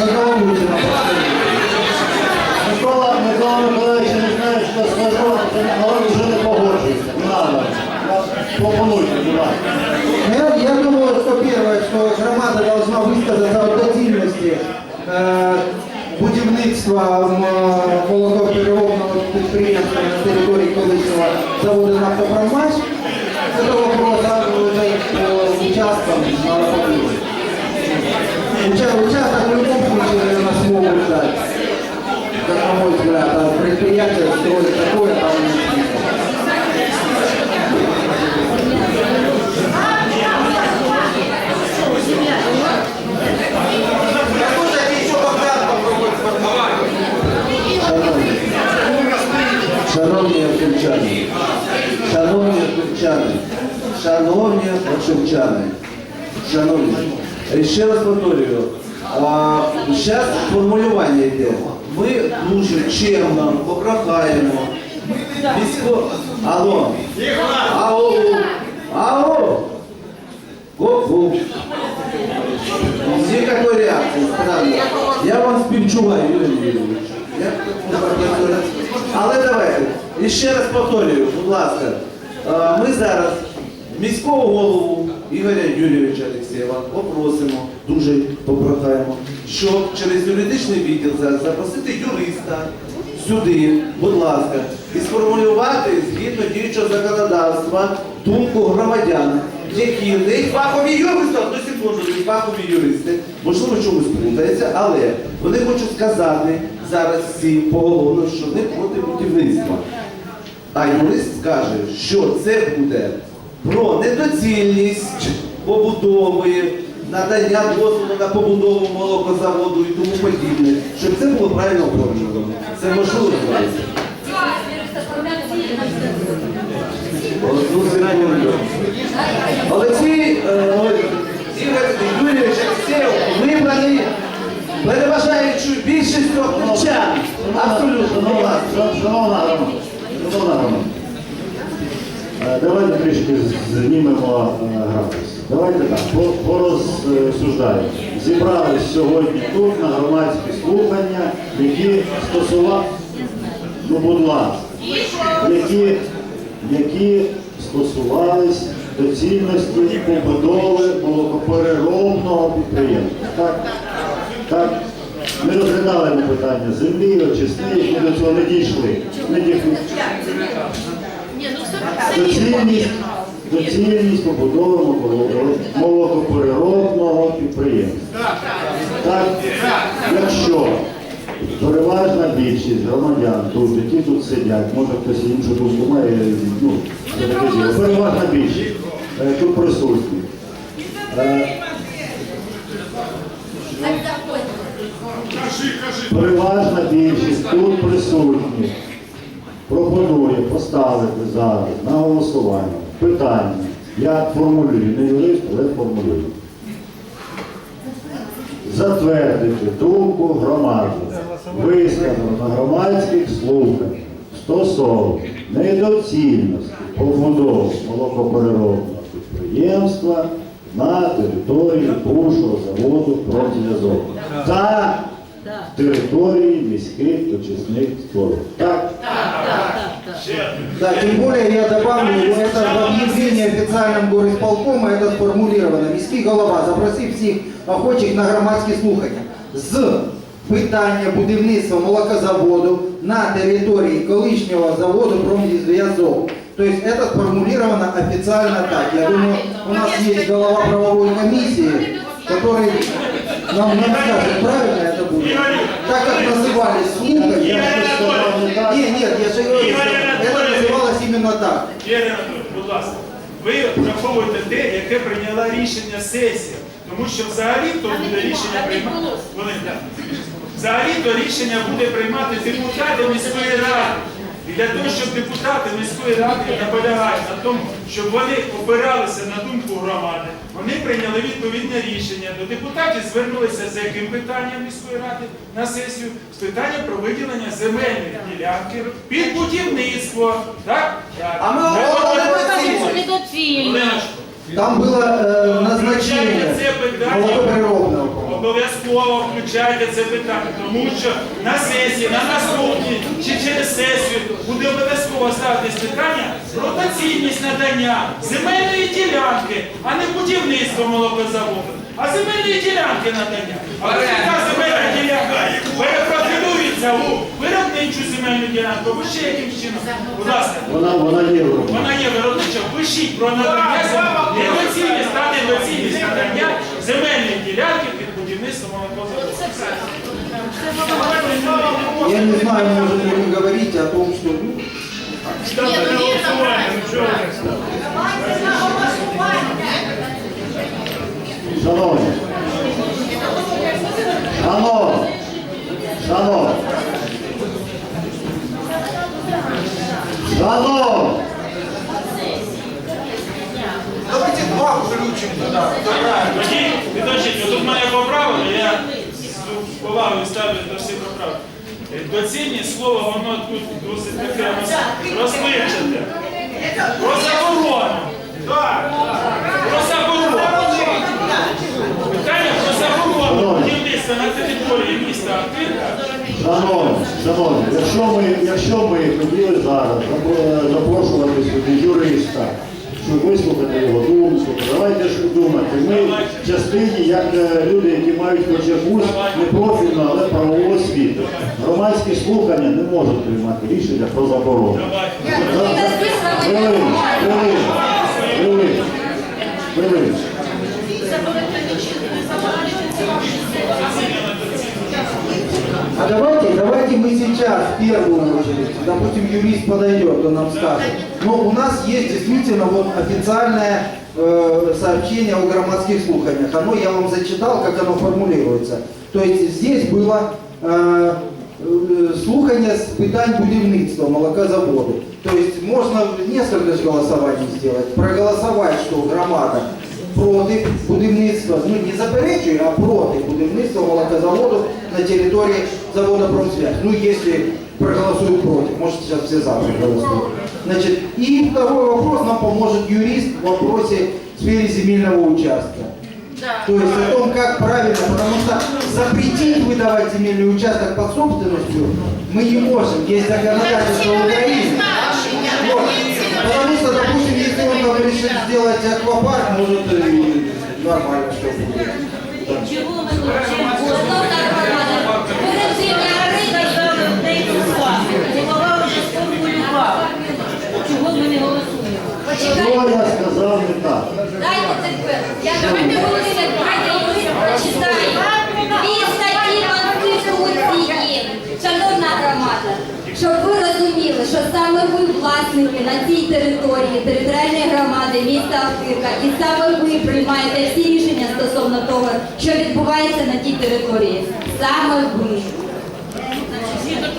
Микола. Микола, Микола Миколаївич, не знаю, що скажу, але вже не погоджується. Надо. Пропонуйте, будь ласка. Я, думаю, что первое, что громада должна высказаться о доцільності е, будівництва молокопереробного підприємства на території колишнього заводу «Нафтопроммаш». Это вопрос уже по участкам. Уча- Участок наверное, смогут дать. Как на мой взгляд, а предприятие строит такое, там не Шановні харківчани, шановні харківчани, шановні харківчани, шановні, е, ще раз повторюю, Зараз формулювання йде. Ми дуже чемно попрохаємо військо... Алло, ау, ау, гоп-гоп. Никакой странно. Я вам співчуваю, Юрій Юрійович. Але давайте, і ще раз повторюю, будь ласка, ми зараз міського голову Ігоря Юрійовича Олексєєва попросимо, дуже попрохаємо, щоб через юридичний відділ запросити юриста сюди, будь ласка, і сформулювати згідно діючого законодавства думку громадян, які не фахові юристи, одну секунду, не фахові юристи, можливо, чомусь плутаються, але вони хочуть сказати зараз всі поголовно, що не проти будівництва. А юрист скаже, що це буде про недоцільність побудови, надання дозволу на побудову молокозаводу і тому подібне, щоб це було правильно оформлено. Це можливо. Олексій Ігор Юрійович Алексєєв вибраний переважаючою більшістю ключан. Абсолютно. Шановна е, давайте трішки знімемо е, градус. Давайте так, порозсуждаємо. Зібрались сьогодні тут на громадські слухання, які стосували, ну будь ласка, які, які стосувались доцільності побудови молокопереробного підприємства. Так? Так? Ми розглядали ми питання землі, очисних, ми до цього не дійшли. Не дійшли. Ну Доцільність, доцільність побудови молоко- молокопереробного підприємства. Так, якщо переважна більшість громадян тут, які тут сидять, може хтось іншу думку має, ну, переважна більшість е, тут присутні. Е, Переважна більшість тут присутні пропонує поставити зараз на голосування питання. Я формулюю, не юрист, але формулюю. Затвердити думку громади, висказану на громадських слуханнях стосовно недоцільності побудови молокопереробного підприємства на території бувшого заводу «Промзв'язок» та території міських очисних споруд. Так? Да, тем более я добавлю, это в объявлении официальном горисполкома это сформулировано. Міський голова запросив всіх охочих на громадські слухання з питання будівництва молокозаводу на території колишнього заводу «Промзв'язок». То есть это сформулировано официально так. Я думаю, у нас есть голова правовой комиссии, который нам, нам скажет, правильно это будет. Так как назывались слухания. Я щось сказав не так. Нет, нет, я же говорю, что это называлось именно так. Ігор Анатолійович, будь ласка, ви враховуєте те, яке прийняла рішення сесія. Тому що взагалі то буде рішення приймати. Вони, так. Взагалі то рішення буде приймати депутати міської ради. І для того, щоб депутати міської ради наполягають на тому, щоб вони опиралися на думку громади, вони прийняли відповідне рішення. До депутатів звернулися з яким питанням міської ради на сесію? З питанням про виділення земельних ділянки під будівництво. Так? Так. А ми. Оленочко, Там было э, назначение це питання. Обов'язково включайте це питання, тому що на сесії, на наступній чи через сесію буде обов'язково ставитись питання про доцільність надання земельної ділянки, а не будівництво молокозаводу, а земельної ділянки надання. А така земельна ділянка перепрофілюється у виробничу земельну ділянку, або ще якимсь чином. Будь ласка. Вона, вона є в роботі. Вона є виробнича. Пишіть про надання землі. Я не знаю, может ли вы говорите о том, что ну, Ні, ну Шановні. Шановні. Шановні. Шановні. давайте два включим туда. Тоді, підождіть, тут мене поправили, я з повагою ставлю до всіх поправок. Доцільність слово, воно тут досить таке роз- Про заборону. Так, про заборону. Питання про заборону будівництва на території міста Артинка. Шановні, шановні, якщо ми, якщо ми хотіли зараз запро- запрошувати сюди частині, як е, люди, які мають хоч якусь непрофільну, але правову освіту. Громадські слухання не можуть приймати рішення про заборону. Хвилину. А давайте, давайте мы сейчас в первую очередь, допустим, юрист подойдет, он нам скажет. Но у нас есть действительно вот официальное э, сообщение о громадских слуханиях. Оно я вам зачитал, как оно формулируется. То есть здесь было э, э, слухання з питань будівництва молокозаводу. То есть можно несколько ж голосований сделать. Проголосовать, что громада проти будівництва, ну не заперечує, а проти будівництва молокозаводу на території завода «Промсвязь». Ну, если проголосуют против, может сейчас все за проголосуют. Значит, и второй вопрос нам поможет юрист в вопросе в сфере земельного участка. То есть о том, как правильно, потому что запретить выдавать земельный участок под собственностью мы не можем. Есть законодательство Украины. Вот. Потому что, допустим, если он там решит сделать аквапарк, может и нормально все будет. Чого Що я сказав не так? Дайте тепер. Я давайте голосуємо. Давайте юрист прочитає. Дві статті Конституції. Шановна громада, щоб ви розуміли, що саме ви власники на цій території територіальної громади міста Охтирка, і саме ви приймаєте всі рішення стосовно того, що відбувається на тій території. Саме ви.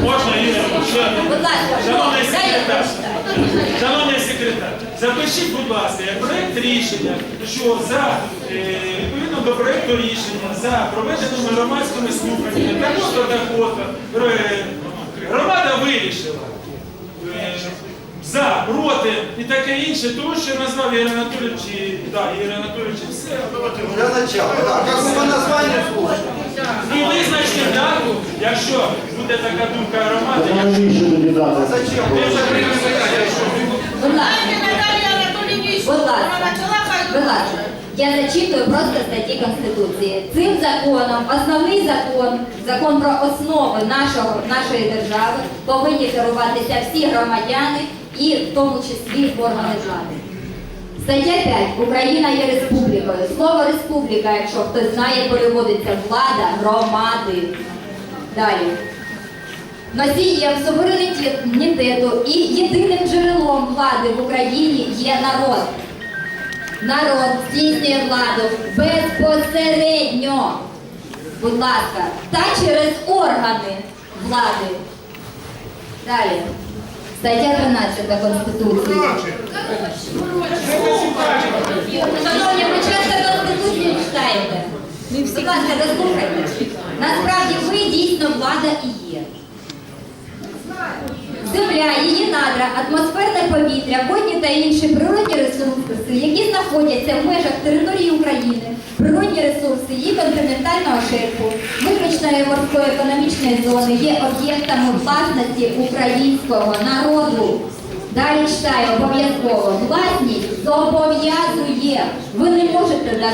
Можна, Ігор, ще? Будь ласка, Шановний шановний секретар, запишіть, будь ласка, як проєкт рішення, що за е, відповідно до проєкту рішення за проведеними громадськими слуханнями також такого громада вирішила. За, проти і таке інше, тому що назвав Ігор Анатолійович, і- да, Ігор Анатолійович, і все. Для начала, да, как бы по названию слушать. І визначте дату, якщо буде така думка громади, навіщо тоді дати? Зачем? Будь ласка. Будь ласка, будь ласка, я зачитую просто статті Конституції. Цим законом, основний закон, закон про основи нашого, нашої держави, повинні керуватися всі громадяни і в тому числі органи влади. Стаття 5. Україна є республікою. Слово республіка, якщо хтось знає, переводиться влада, громади. Далі. Носієм суверенітету і єдиним джерелом влади в Україні є народ. Народ здійснює владу безпосередньо, будь ласка, та через органи влади. Далі. Стаття 13 Конституції. Шановні, ви часто Конституцію читаєте? Будь ласка, дослухайте. Насправді ви дійсно влада і є. Земля, її надра, атмосферне повітря, водні та інші природні ресурси, які знаходяться в межах території України, природні ресурси її континентального шельфу, виключної морської економічної зони є об'єктами власності українського народу. Далі читаю обов'язково. Власність зобов'язує. Ви не можете дати.